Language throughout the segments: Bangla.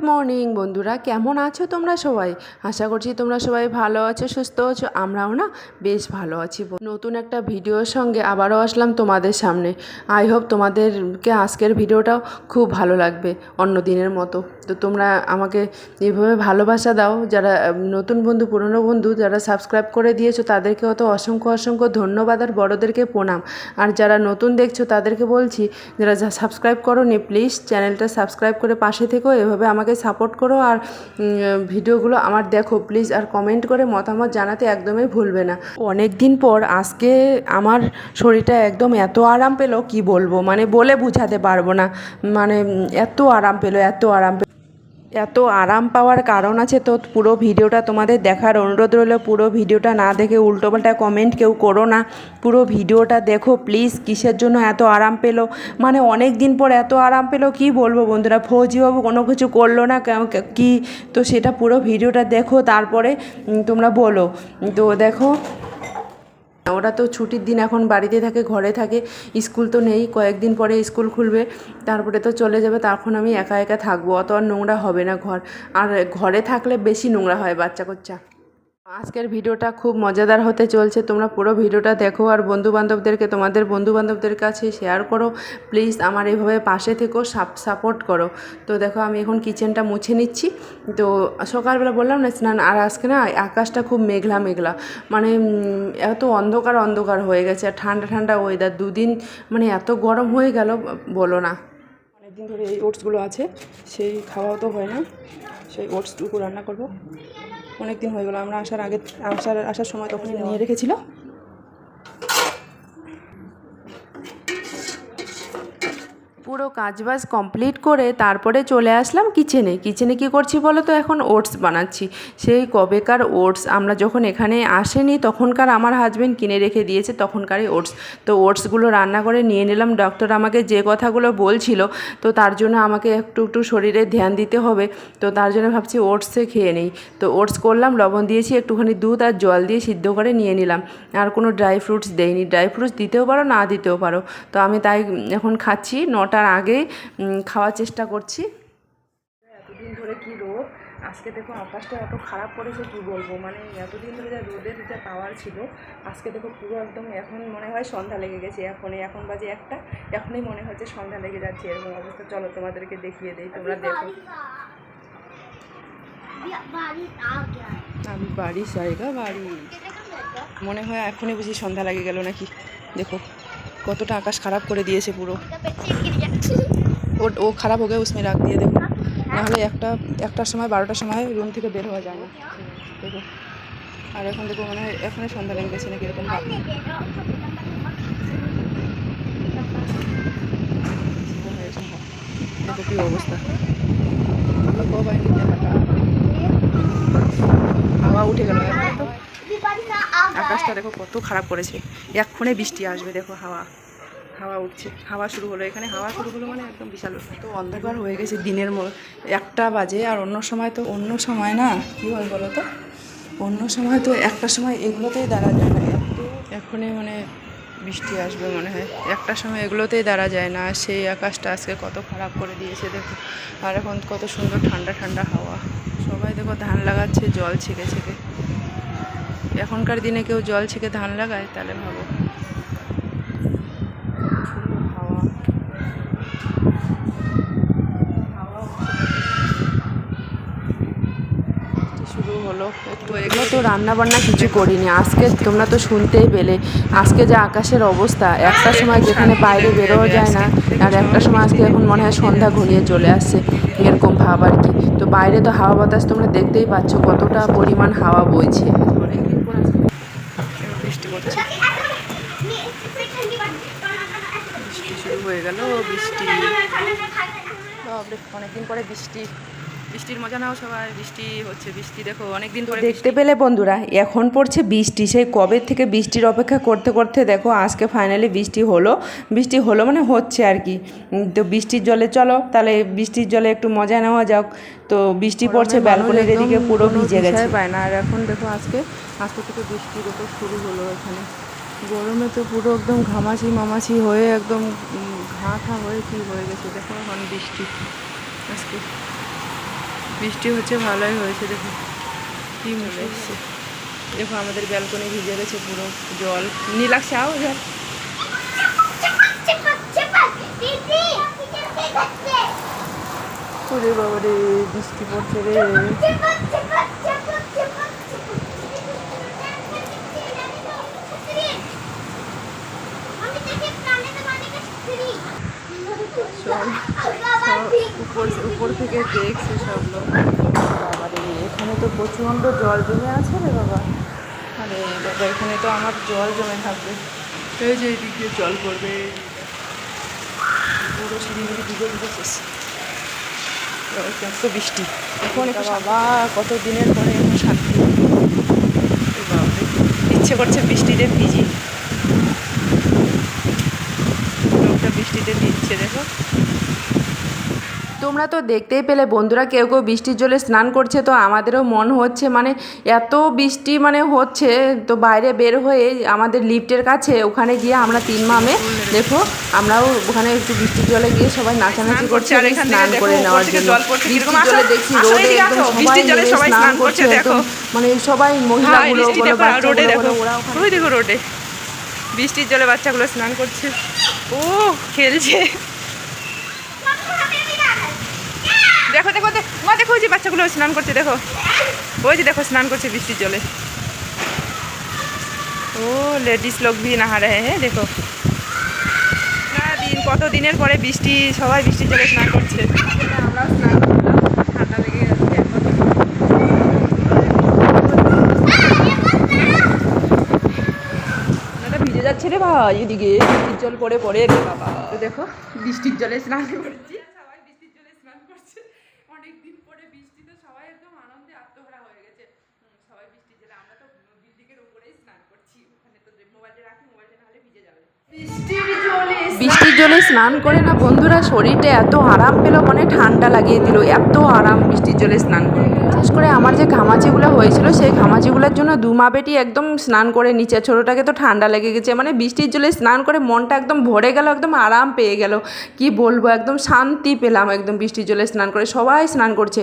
গুড মর্নিং বন্ধুরা, কেমন আছো তোমরা সবাই? আশা করছি তোমরা সবাই ভালো আছো, সুস্থ আছো, আমরাও না বেশ ভালো আছি নতুন একটা ভিডিওর সঙ্গে আবারও আসলাম তোমাদের সামনে। আই হোপ তোমাদেরকে আজকের ভিডিওটাও খুব ভালো লাগবে অন্য দিনের মতো। তো তোমরা আমাকে এভাবে ভালোবাসা দাও, যারা নতুন বন্ধু, পুরনো বন্ধু, যারা সাবস্ক্রাইব করে দিয়েছ, তাদেরকে অত অসংখ্য অসংখ্য ধন্যবাদ আর বড়োদেরকে প্রণাম। আর যারা নতুন দেখছ, তাদেরকে বলছি, যারা সাবস্ক্রাইব করো নি প্লিজ চ্যানেলটা সাবস্ক্রাইব করে পাশে থেকো, এভাবে আমাকে সাপোর্ট করো আর ভিডিওগুলো আমার দেখো প্লিজ আর কমেন্ট করে মতামত জানাতে একদমই ভুলবে না। অনেক দিন পর আজকে আমার শরীরটা একদম এত আরাম পেল, কি বলব? মানে বলে বুঝাতে পারব না। মানে এত আরাম পেল, এত আরাম পেল। এত আরাম পাওয়ার কারণ আছে তো পুরো ভিডিওটা তোমাদের দেখার অনুরোধ রইল। পুরো ভিডিওটা না দেখে উল্টোপাল্টা কমেন্ট কেউ করো না। পুরো ভিডিওটা দেখো প্লিজ কিসের জন্য এত আরাম পেল? মানে অনেক দিন পর এত আরাম পেল, কি বলব বন্ধুরা? ফৌজিবাবু কোনো কিছু করল না কি তো সেটা পুরো ভিডিওটা দেখো, তারপরে তোমরা বলো। তো দেখো ওরা তো ছুটির দিন এখন বাড়িতে থাকে, ঘরে থাকে, স্কুল তো নেই, কয়েকদিন পরে স্কুল খুলবে, তারপরে তো চলে যাবে তখন আমি একা একা থাকব, অত আর নোংরা হবে না ঘর। আর ঘরে থাকলে বেশি নোংরা হয় বাচ্চা কাচ্চা আজকের ভিডিওটা খুব মজাদার হতে চলছে। তোমরা পুরো ভিডিওটা দেখো আর বন্ধু বান্ধবদেরকে তোমাদের বন্ধু বান্ধবদের কাছে শেয়ার করো। প্লিজ আমার এইভাবে পাশে থেকেও সাপোর্ট করো। তো দেখো, আমি এখন কিচেনটা মুছে নিচ্ছি। তো সকালবেলা বললাম না, স্নান আর আজকে না আকাশটা খুব মেঘলা মেঘলা। মানে এত অন্ধকার অন্ধকার হয়ে গেছে। আর ঠান্ডা ঠান্ডা ওয়েদার দুদিন মানে এত গরম হয়ে গেল, বলো না। অনেকদিন ধরে এই ওটসগুলো আছে, সেই খাওয়াও তো হয় না। সেই ওটসটুকু রান্না করব। অনেক দিন হয়ে গেলো। আমরা আসার আগে আসার আসার সময় তখন নিয়ে রেখেছিল। পুরো কাজবাজ কমপ্লিট করে তারপরে চলে আসলাম কিচেনে কিচেনে কি করছি বলো তো? এখন ওটস বানাচ্ছি। সেই কবেকার ওটস আমরা যখন এখানে আসেনি, তখনকার আমার হাজবেন্ড কিনে রেখে দিয়েছে, তখনকারই ওটস তো ওটসগুলো রান্না করে নিয়ে নিলাম। ডক্টর আমাকে যে কথাগুলো বলছিল, তো তার জন্য আমাকে একটু একটু শরীরে ধ্যান দিতে হবে। তো তার জন্য ভাবছি ওটসে খেয়ে নেই। তো ওটস করলাম, লবণ দিয়েছি, একটুখানি দুধ আর জল দিয়ে সিদ্ধ করে নিয়ে নিলাম। আর কোনো ড্রাই ফ্রুটস দেইনি। ড্রাই ফ্রুটস দিতেও পারো, না দিতেও পারো। তো আমি তাই এখন খাচ্ছি। নটার আগে খাওয়ার চেষ্টা করছি। এতদিন ধরে কি রোদ? আজকে দেখো আকাশটা এত খারাপ করেছে কি বলব? মানে এতদিন ধরে যা রোদের যা পাওয়ার ছিল আজকে দেখো পুরো একদম এখন মনে হয় সন্ধ্যা লেগে গেছে। এখনই এখন বাজে একটা এখনই মনে হচ্ছে সন্ধ্যা লেগে যাচ্ছে এরকম অবস্থা। চলো তোমাদেরকে দেখিয়ে দিই তোমরা দেখো। আমি বাড়ি জায়গা বাড়ি মনে হয় এখনই বুঝি সন্ধ্যা লেগে গেল নাকি? দেখো। কতটা আকাশ খারাপ করে দিয়েছে পুরো। ও খারাপ হোক উসমে রাখ দিয়ে দেবো। নাহলে একটা একটার সময় বারোটার সময় রুম থেকে বের হওয়া যায় না। দেখো। আর এখন দেখো মানে এখানে সন্ধ্যা লেগে গেছে নাকি এরকম ভাব। দেখো কী অবস্থা। হাওয়া উঠে গেল আকাশটা দেখো কত খারাপ করেছে। এক্ষণে বৃষ্টি আসবে, দেখো হাওয়া। হাওয়া উঠছে। হাওয়া শুরু হলো। এখানে হাওয়া শুরু হলো মানে একদম বিশাল তো অন্ধকার হয়ে গেছে দিনের একটা বাজে আর অন্য সময় তো অন্য সময় না? কী হয় বলো তো? অন্য সময় তো একটা সময় এগুলোতেই দাঁড়া যায় না। এখনই মানে বৃষ্টি আসবে মনে হয়। একটা সময় এগুলোতেই দাঁড়া যায় না। সেই আকাশটা আজকে কত খারাপ করে দিয়েছে, দেখো। আর এখন কত সুন্দর ঠান্ডা ঠান্ডা হাওয়া। সবাই দেখো ধান লাগাচ্ছে, জল ছেঁকে ছেঁকে। এখনকার দিনে কেউ জল ছেঁকে ধান লাগায়, তাহলে ভাবো। হলো। এগুলো তো রান্না বান্না কিছু করিনি। আজকে তোমরা তো শুনতেই পেলে। আজকে যে আকাশের অবস্থা, একটা সময় যেখানে বাইরে বেরোও যায় না, আর একটা সময় আজকে এখন মনে হয় সন্ধ্যা ঘনিয়ে চলে আসছে। এরকম ভাব আর কি। তো বাইরে তো হাওয়া বাতাস তোমরা দেখতেই পাচ্ছ, কতটা পরিমাণ হাওয়া বইছে বৃষ্টি পড়ছে বৃষ্টি শুরু হয়ে গেল বৃষ্টি বাপরে অনেকদিন পরে বৃষ্টি। বৃষ্টির মজা নাও সবাই বৃষ্টি হচ্ছে বৃষ্টি দেখো অনেকদিন ধরে দেখতে পেলে বন্ধুরা এখন পড়ছে বৃষ্টি সেই কবে থেকে বৃষ্টির অপেক্ষা করতে করতে দেখো আজকে ফাইনালি বৃষ্টি হলো। বৃষ্টি হলো মানে হচ্ছে আর কি। তো বৃষ্টির জলে চলো তাহলে বৃষ্টির জলে একটু মজা নেওয়া যাক। তো বৃষ্টি পড়ছে ব্যালকনির এদিকে পুরো ভিজে গেছে। পায় না। আর এখন দেখো আজকে আজকে থেকে বৃষ্টি দেখো শুরু হলো এখানে। গরমে তো পুরো একদম ঘামাচি মামাচি হয়ে একদম ঘা ঘা হয়ে কি হয়ে গেছে? দেখো এখন বৃষ্টি। আজকে বৃষ্টি হচ্ছে ভালোই হয়েছে দেখো। কি মনে এসছে। দেখো আমাদের ব্যালকনি ভিজে গেছে পুরো জল। নীলাক্ষ আও এবার ওরে বাবা রে বৃষ্টি পড়ছে রে। উপর উপর থেকে দেখছে সব লোক এখানে তো প্রচণ্ড জল জমে আছে রে বাবা আরে বাবা এখানে তো আমার জল জমে থাকবে। এই যে এদিক দিয়ে জল পড়বে, পুরো সিঁড়িগুলি ভিজে ভিজে শেষ বৃষ্টি এখন বাবা কত দিনের পরে এখন শান্তি ইচ্ছে করছে বৃষ্টিতে ভিজি। বৃষ্টিতে ভিজছে দেখো। তোমরা তো দেখতেই পেলে বন্ধুরা কেউ কেউ বৃষ্টির জলে স্নান করছে তো আমাদেরও মন হচ্ছে মানে এত বৃষ্টি মানে হচ্ছে তো বাইরে বের হয়ে আমাদের লিফটের কাছে ওখানে গিয়ে আমরা তিন মামে দেখো আমরাও ওখানে একটু বৃষ্টির জলে গিয়ে সবাই নাচানাচি করছি স্নান করে নেওয়ার জন্য। বৃষ্টির জলে দেখছি রোডে একদম সবাই নেমে স্নান করছে দেখো। মানে সবাই হ্যাঁ মহিলাগুলো বলো বাচ্চাগুলো ওরা ওখানে রোডে বৃষ্টির জলে বাচ্চাগুলো স্নান করছে। ও, খেলছে। দেখো দেখো মা, দেখো যে বাচ্চাগুলো স্নান করছে, দেখো। ওই যে দেখো, স্নান করছে বৃষ্টির জলে। ও, লেডিস লোক ভি নাহা রে হ্যাঁ দেখো। দিন কত দিনের পরে বৃষ্টি, সবাই বৃষ্টির জলে স্নান করছে। আমরাও স্নান করলাম ঠান্ডা লেগে যাচ্ছে এখন দাদা ভিজে যাচ্ছে রে ভাই এদিকে বৃষ্টির জল পড়ে পড়ে রে বাবা। তো দেখো বৃষ্টির জলে স্নান করছি। সবাই বৃষ্টির জলে স্নান করছে। অনেক পরে বৃষ্টি সবাই একদম আনন্দে আত্মহারা হয়ে গেছে। সবাই বৃষ্টির জলে আমরা তো বিল্ডিংয়ের উপরেই স্নান করছি। ওখানে তো মোবাইলটা রাখি মোবাইলটা নাহলে ভিজে যাবে। বৃষ্টির জলে স্নান করে না বন্ধুরা শরীরটা এত আরাম পেল মানে ঠান্ডা লাগিয়ে দিল। এত আরাম বৃষ্টির জলে স্নান করে। বিশেষ করে আমার যে ঘামাচিগুলো হয়েছিল সেই ঘামাচিগুলোর জন্য দু মা বেটি একদম স্নান করে নিচে ছোটোটাকে তো ঠান্ডা লেগে গেছে। মানে বৃষ্টির জলে স্নান করে মনটা একদম ভরে গেল একদম আরাম পেয়ে গেল। কি বলব একদম শান্তি পেলাম একদম বৃষ্টির জলে স্নান করে। সবাই স্নান করছে।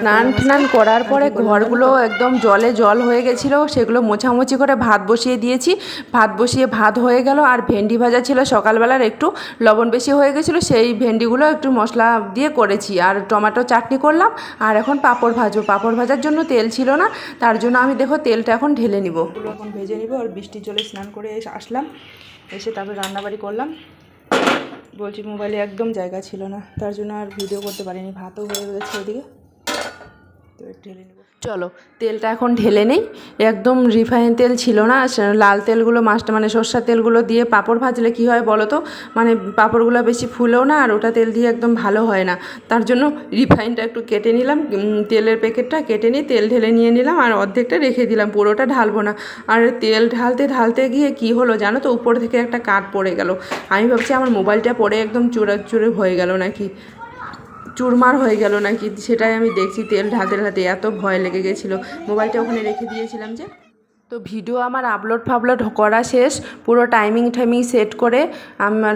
স্নান টান করার পরে ঘরগুলো একদম জলে জল হয়ে গেছিল সেগুলো মোছামুছি করে ভাত বসিয়ে দিয়েছি। ভাত বসিয়ে ভাত হয়ে গেল আর ভেন্ডি ভাজা ছিল সকালবেলার একটু। লবণ বেশি হয়ে গেছিল সেই ভেন্ডিগুলো একটু মশলা দিয়ে করেছি। আর টমেটো চাটনি করলাম আর এখন পাঁপড় ভাজবো, পাঁপড় ভাজার জন্য তেল ছিল না, তার জন্য আমি দেখো তেলটা এখন ঢেলে নিব। এখন ভেজে নিব আর বৃষ্টির জলে স্নান করে এসে আসলাম, এসে তারপরে রান্নাবাড়ি করলাম। বলছি মোবাইলে একদম জায়গা ছিল না, তার জন্য আর ভিডিও করতে পারিনি, ভাতও হয়ে গেছে ওদিকে তো ঢেলে নেব। চলো, তেলটা এখন ঢেলে নেই। একদম রিফাইন তেল ছিল না লাল তেলগুলো মাছটা মানে সর্ষার তেলগুলো দিয়ে পাঁপড় ভাজলে কি হয় বলো তো? মানে পাঁপড়গুলো বেশি ফুলেও না আর ওটা তেল দিয়ে একদম ভালো হয় না। তার জন্য রিফাইনটা একটু কেটে নিলাম তেলের প্যাকেটটা কেটে নিয়ে তেল ঢেলে নিয়ে নিলাম আর অর্ধেকটা রেখে দিলাম, পুরোটা ঢালবো না। আর তেল ঢালতে ঢালতে গিয়ে কি হলো জানো তো? উপর থেকে একটা কাঠ পড়ে গেল। আমি ভাবছি আমার মোবাইলটা পড়ে একদম চূড়া চুরে হয়ে গেল নাকি? চুরমার হয়ে গেল নাকি? সেটাই আমি দেখছি তেল ঢালতে ঢালতে এত ভয় লেগে গেছিল। মোবাইলটা ওখানে রেখে দিয়েছিলাম যে, তো ভিডিও আমার আপলোড ফাপলোড করা শেষ, পুরো টাইমিং টাইমিং সেট করে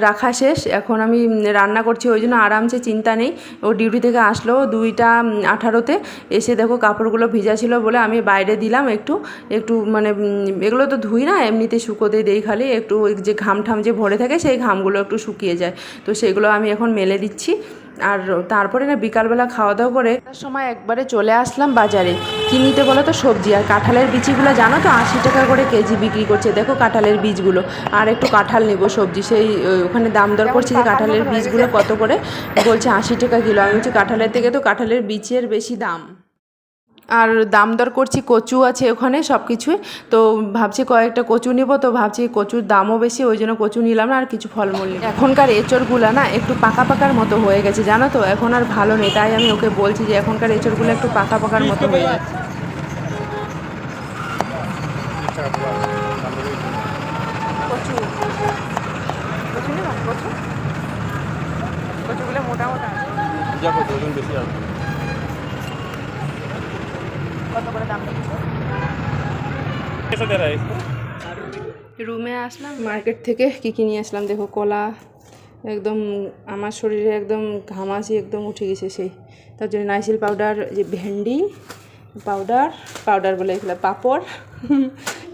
রাখা শেষ। এখন আমি রান্না করছি, ওই জন্য আরামসে চিন্তা নেই। ও ডিউটি থেকে আসলো দুইটা আঠারোতে। এসে দেখো কাপড়গুলো ভিজা ছিল বলে আমি বাইরে দিলাম একটু। একটু মানে এগুলো তো ধুই না, এমনিতে শুকোতে দেই খালি। একটু ওই যে ঘাম ঠাম যে ভরে থাকে, সেই ঘামগুলো একটু শুকিয়ে যায়। তো সেগুলো আমি এখন মেলে দিচ্ছি। আর তারপরে না বিকালবেলা খাওয়া দাওয়া করে তার সময় একবারে চলে আসলাম বাজারে। কি নিতে বলো তো? সবজি। আর কাঁঠালের বিচিগুলো জানো তো? আশি টাকা করে কেজি বিক্রি করছে। দেখো কাঁঠালের বীজগুলো। আর একটু কাঁঠাল নেব সবজি। সেই ওখানে দাম দর করছি যে কাঁঠালের বীজগুলো কত করে? বলছে আশি টাকা কিলো। আমি বলছি কাঁঠালের থেকে তো কাঁঠালের বীজের বেশি দাম। আর দাম দর করছি কচু আছে ওখানে সব কিছুই তো ভাবছি কয়েকটা কচু নিব তো ভাবছি কচুর দামও বেশি ওই জন্য কচু নিলাম না আর কিছু ফলমূল নিলাম। এখনকার এঁচড়গুলো না একটু পাকা পাকার মতো হয়ে গেছে জানো তো? এখন আর ভালো নেই তাই আমি ওকে বলছি যে এখনকার এঁচড়গুলো একটু পাকা পাকার মতো হয়ে গেছে। কচু। কচু নিলাম কচু? কচুগুলো মোটা মোটা আছে। দেখো ওজন বেশি আছে কত রুমে আসলাম মার্কেট থেকে কী কী নিয়ে আসলাম দেখো কলা একদম আমার শরীরে একদম ঘামাচি একদম উঠে গেছে সেই। তার জন্য নাইসিল পাউডার যে ভেন্ডি পাউডার পাউডার বলে এগুলো পাপড়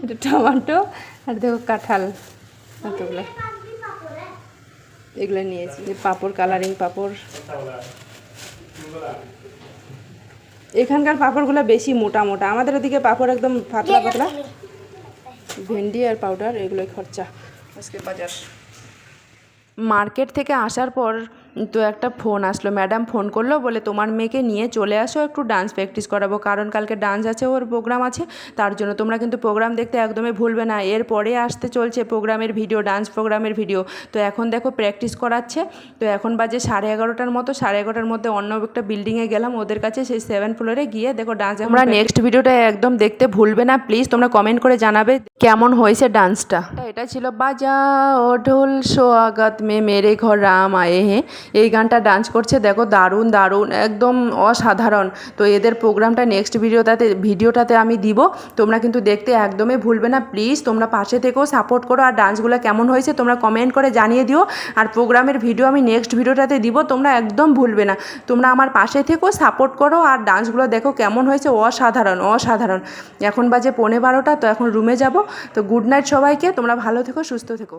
এটা টমাটো আর দেখো কাঁঠাল এতগুলো। এগুলো নিয়েছি যে পাপড় কালারিং পাপড়। এখানকার পাঁপড়গুলো বেশি মোটা মোটা। আমাদের ওদিকে পাঁপড় একদম পাতলা। পাতলা ভেন্ডি আর পাউডার এগুলোই খরচা। আজকে বাজার। মার্কেট থেকে আসার পর তো একটা ফোন আসলো ম্যাডাম ফোন করল বলে তোমার মেয়েকে নিয়ে চলে আসো একটু ডান্স প্র্যাকটিস করাবো। কারণ কালকে ডান্স আছে ওর প্রোগ্রাম আছে তার জন্য তোমরা কিন্তু প্রোগ্রাম দেখতে একদমই ভুলবে না। এর পরে আসতে চলছে প্রোগ্রামের ভিডিও ডান্স প্রোগ্রামের ভিডিও তো এখন দেখো প্র্যাকটিস করাচ্ছে। তো এখন বাজে সাড়ে এগারোটার মতো সাড়ে এগারোটার মধ্যে অন্য একটা বিল্ডিংয়ে গেলাম ওদের কাছে সেই সেভেন ফ্লোরে গিয়ে দেখো ডান্স তোমরা নেক্সট ভিডিওটা একদম দেখতে ভুলবে না প্লিজ তোমরা কমেন্ট করে জানাবে কেমন হয়েছে ডান্সটা এটা ছিল বাজাও ঢোল সোয়াগত মে মেরে ঘর রাম আয়ে হে। এই গানটা ডান্স করছে, দেখো দারুণ দারুণ, একদম অসাধারণ। তো এদের প্রোগ্রামটা নেক্সট ভিডিওটাতে ভিডিওটাতে আমি দিব। তোমরা কিন্তু দেখতে একদমই ভুলবে না প্লিজ তোমরা পাশে থেকেও সাপোর্ট করো। আর ডান্সগুলো কেমন হয়েছে তোমরা কমেন্ট করে জানিয়ে দিও। আর প্রোগ্রামের ভিডিও আমি নেক্সট ভিডিওটাতে দিব, তোমরা একদম ভুলবে না। তোমরা আমার পাশে থেকেও সাপোর্ট করো। আর ডান্সগুলো দেখো কেমন হয়েছে, অসাধারণ অসাধারণ। এখন বাজে পৌনে বারোটা, তো এখন রুমে যাব। তো গুড নাইট সবাইকে, তোমরা ভালো থেকো, সুস্থ থেকো।